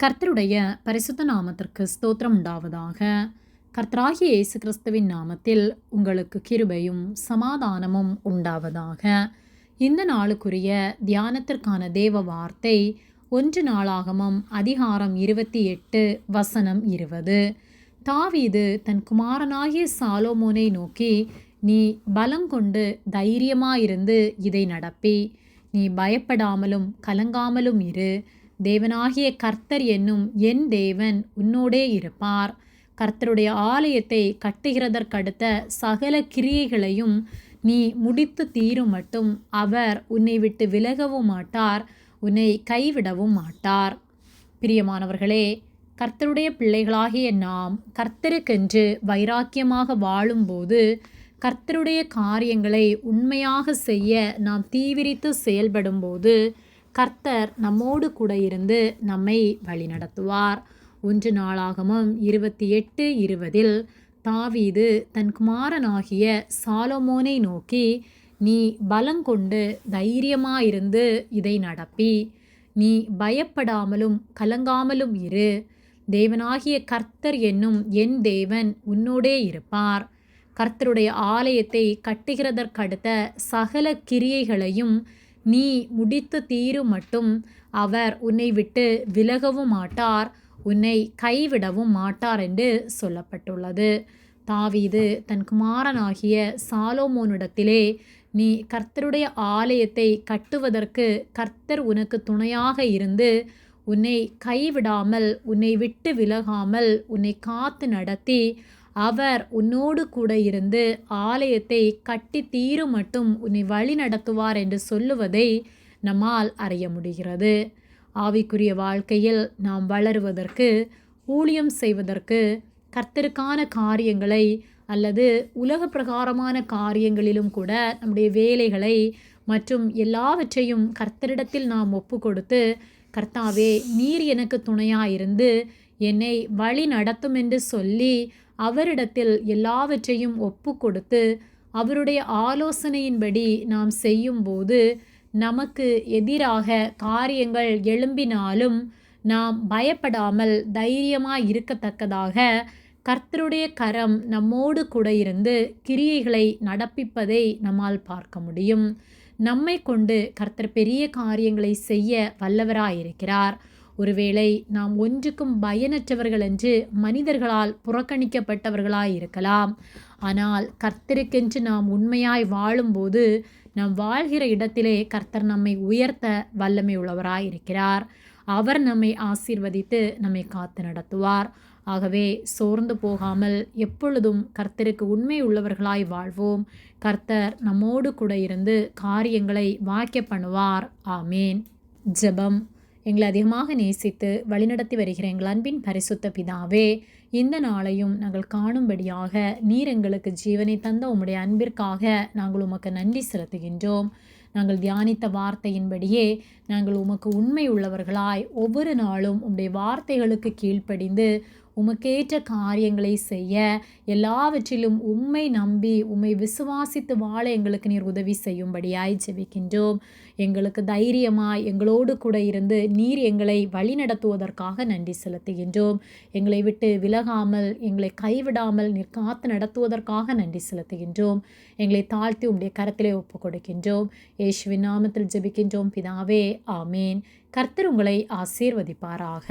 கர்த்தருடைய பரிசுத்த நாமத்திற்கு ஸ்தோத்திரம் உண்டாவதாக. கர்த்தராகிய இயேசு கிறிஸ்துவின் நாமத்தில் உங்களுக்கு கிருபையும் சமாதானமும் உண்டாவதாக. இந்த நாளுக்குரிய தியானத்திற்கான தேவ வார்த்தை ஒன்று நாளாகமம் அதிகாரம் இருபத்தி எட்டு வசனம் இருபது. தாவீது தன் குமாரனாகிய சாலோமோனை நோக்கி நீ பலங்கொண்டு தைரியமாயிருந்து இதை நடப்பி. நீ பயப்படாமலும் கலங்காமலும் இரு. தேவனாகிய கர்த்தர் என்னும் என் தேவன் உன்னோடே இருப்பார். கர்த்தருடைய ஆலயத்தை கட்டுகிறதற்கடுத்த சகல கிரியைகளையும் நீ முடித்து தீரும் மட்டும் அவர் உன்னை விட்டு விலகவும் மாட்டார் உன்னை கைவிடவும் மாட்டார். பிரியமானவர்களே கர்த்தருடைய பிள்ளைகளாகிய நாம் கர்த்தருக்கென்று வைராக்கியமாக வாழும்போது கர்த்தருடைய காரியங்களை உண்மையாக செய்ய நாம் தீவிரித்து செயல்படும்போது கர்த்தர் நம்மோடு கூட இருந்து நம்மை வழிநடத்துவார் ஒன்று நாளாகமும் இருபத்தி எட்டு இருபதில் தாவீது தன் குமாரனாகிய சாலமோனை நோக்கி நீ பலங்கொண்டு தைரியமாயிருந்து இதை நடப்பி. நீ பயப்படாமலும் கலங்காமலும் இரு. தேவனாகிய கர்த்தர் என்னும் என் தேவன் உன்னோடே இருப்பார். கர்த்தருடைய ஆலயத்தை கட்டுகிறதற்கடுத்த சகல கிரியைகளையும் நீ முடித்து தீரும் மட்டும். அவர் உன்னை விட்டு விலகவும் மாட்டார். உன்னை கைவிடவும் மாட்டார் என்று சொல்லப்பட்டுள்ளது. தாவீது தன் குமாரனாகிய சாலோமோனிடத்திலே நீ கர்த்தருடைய ஆலயத்தை கட்டுவதற்கு கர்த்தர் உனக்கு துணையாக இருந்து உன்னை கைவிடாமல் உன்னை விட்டு விலகாமல் உன்னை காத்து நடத்தி அவர் உன்னோடு கூட இருந்து ஆலயத்தை கட்டி தீரும் மட்டும் உன்னை வழி நடத்துவார் என்று சொல்லுவதை நம்மால் அறிய முடிகிறது. ஆவிக்குரிய வாழ்க்கையில் நாம் வளருவதற்கு ஊழியம் செய்வதற்கு கர்த்தருக்கான காரியங்களை அல்லது உலக பிரகாரமான காரியங்களிலும் கூட நம்முடைய வேலைகளை மற்றும் எல்லாவற்றையும் கர்த்தரிடத்தில் நாம் ஒப்பு கொடுத்து கர்த்தாவே நீர் எனக்கு துணையாயிருந்து என்னை வழி நடத்தும் என்று சொல்லி அவரிடத்தில் எல்லாவற்றையும் ஒப்பு கொடுத்து அவருடைய ஆலோசனையின்படி நாம் செய்யும்போது நமக்கு எதிராக காரியங்கள் எழும்பினாலும் நாம் பயப்படாமல் தைரியமாக இருக்கத்தக்கதாக கர்த்தருடைய கரம் நம்மோடு கூட இருந்து கிரியைகளை நடப்பிப்பதை நம்மால் பார்க்க முடியும். நம்மை கொண்டு கர்த்தர் பெரிய காரியங்களை செய்ய வல்லவராயிருக்கிறார். ஒருவேளை நாம் ஒன்றுக்கும் பயனற்றவர்கள் என்று மனிதர்களால் புறக்கணிக்கப்பட்டவர்களாய் இருக்கலாம். ஆனால் கர்த்தருக்கென்று நாம் உண்மையாய் வாழும்போது நாம் வாழ்கிற இடத்திலே கர்த்தர் நம்மை உயர்த்த வல்லமை உள்ளவராய் இருக்கிறார். அவர் நம்மை ஆசீர்வதித்து நம்மை காத்து நடத்துவார். ஆகவே சோர்ந்து போகாமல் எப்பொழுதும் கர்த்தருக்கு உண்மை உள்ளவர்களாய் வாழ்வோம். கர்த்தர் நம்மோடு கூட இருந்து காரியங்களை வாக்கிய பண்ணுவார். ஆமேன். ஜெபம். எங்களை அதிகமாக நேசித்து வழிநடத்தி வருகிற எங்கள் அன்பின் பரிசுத்த பிதாவே இந்த நாளையும் நாங்கள் காணும்படியாக நீர் எங்களுக்கு ஜீவனை தந்த உம்முடைய அன்பிற்காக நாங்கள் உமக்கு நன்றி செலுத்துகின்றோம். நாங்கள் தியானித்த வார்த்தையின்படியே நாங்கள் உமக்கு உண்மை உள்ளவர்களாய் ஒவ்வொரு நாளும் உம்முடைய வார்த்தைகளுக்கு கீழ்ப்படிந்து உமக்கேற்ற காரியங்களை செய்ய எல்லாவற்றிலும் உம்மை நம்பி உம்மை விசுவாசித்து வாழ எங்களுக்கு நீர் உதவி செய்யும்படியாய் ஜெபிக்கின்றோம். எங்களுக்கு தைரியமாய் எங்களோடு கூட இருந்து நீர் எங்களை வழிநடத்துவதற்காக நன்றி செலுத்துகின்றோம். எங்களை விட்டு விலகாமல் எங்களை கைவிடாமல் நீர் காத்து நடத்துவதற்காக நன்றி செலுத்துகின்றோம். எங்களை தாழ்த்தி உடைய கரத்திலே ஒப்பு கொடுக்கின்றோம் ஏசுவின் நாமத்தில் ஜெபிக்கின்றோம். பிதாவே ஆமேன். கர்த்தர் உங்களை ஆசீர்வதிப்பாராக.